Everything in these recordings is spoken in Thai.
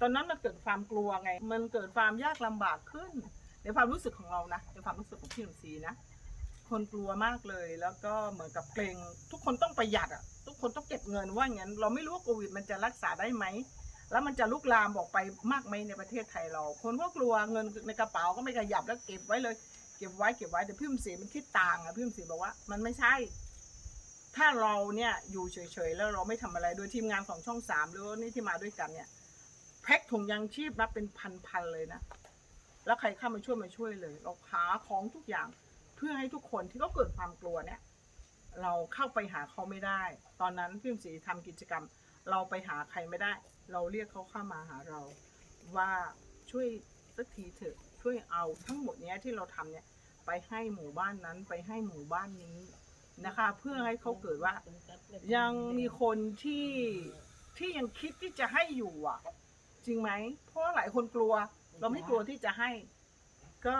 ตอนนั้นมันเกิดความกลัวไง มันเกิดความยากลำบากขึ้น ในความรู้สึกของเรานะในความรู้สึกของพี่หนุ่มซีนะคนกลัวมากเลยแล้วก็เหมือนกับเกรงทุกคนต้องประหยัดอะทุกคนต้องเก็บเงินว่าอย่างนั้น เราไม่รู้ว่าโควิดมันจะรักษาได้ไหมแล้วมันจะลุกลามออกไปมากไหมในประเทศไทยเรา คนก็กลัวเงินในกระเป๋าก็ไม่ขยับแล้วเก็บไว้เลย เก็บไว้เก็บไว้แต่พี่หนุ่มซีมันคิดต่างอะพี่หนุ่มซีบอกว่า มันไม่ใช่ ถ้าเราเนี่ยอยู่เฉยๆแล้วเราไม่ทำอะไรโดยทีมงานของช่องสามหรือนี่ที่มาด้วยกันเนี่ย แพ็คถุงยางชีพนับเป็นพันๆเลยนะ แล้วใครเข้ามาช่วยมาช่วยเลย เราหาของทุกอย่างเพื่อให้ทุกคนที่เขาเกิดความกลัวเนี่ย เราเข้าไปหาเขาไม่ได้ ตอนนั้นพี่มศรีทำกิจกรรม เราไปหาใครไม่ได้ เราเรียกเขาเข้ามาหาเรา ว่าช่วยสักทีเถอะช่วยเอาทั้งหมดเนี้ยที่เราทำเนี่ยไปให้หมู่บ้านนั้นไปให้หมู่บ้านนี้นะคะ เพื่อให้เขาเกิดว่า ยังมีคนที่ที่ยังคิดที่จะให้อยู่อะ จริงไหมเพราะว่าหลายคนกลัว เราไม่กลัวที่จะให้ ก็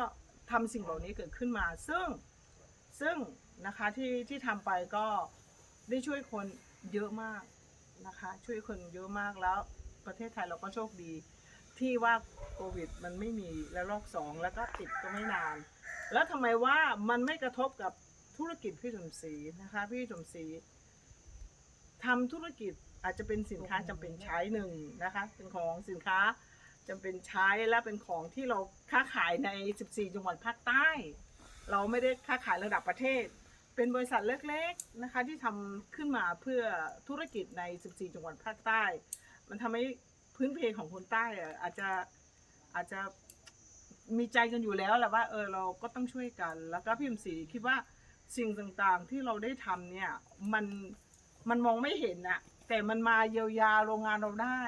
ทำสิ่งเหล่านี้เกิดขึ้นมา ซึ่งซึ่งนะคะที่ที่ทำไปก็ได้ช่วยคนเยอะมากนะคะ ช่วยคนเยอะมากแล้วประเทศไทยเราก็โชคดี ที่ว่าโควิดมันไม่มีแล้วรอบสองแล้วก็ติดก็ไม่นาน แล้วทำไมว่ามันไม่กระทบกับธุรกิจพี่สมศรีนะคะ พี่สมศรีทำธุรกิจ อาจจะเป็นสินค้าจำเป็นใช้หนึ่งนะคะ เป็นของสินค้าจำเป็นใช้และเป็นของที่เราค้าขายใน 14 จังหวัดภาคใต้ เราไม่ได้ค้าขายระดับประเทศ เป็นบริษัทเล็กๆนะคะที่ทำขึ้นมาเพื่อธุรกิจใน 14 จังหวัดภาคใต้ มันทำให้พื้นเพของคนใต้อะอาจจะอาจจะมีใจกันอยู่แล้วแหละว่าเออเราก็ต้องช่วยกัน แล้วก็พี่มศรีคิดว่าสิ่งต่างๆที่เราได้ทำเนี่ยมันมันมองไม่เห็นอะ แต่มันมาเยียวยาโรงงานเราได้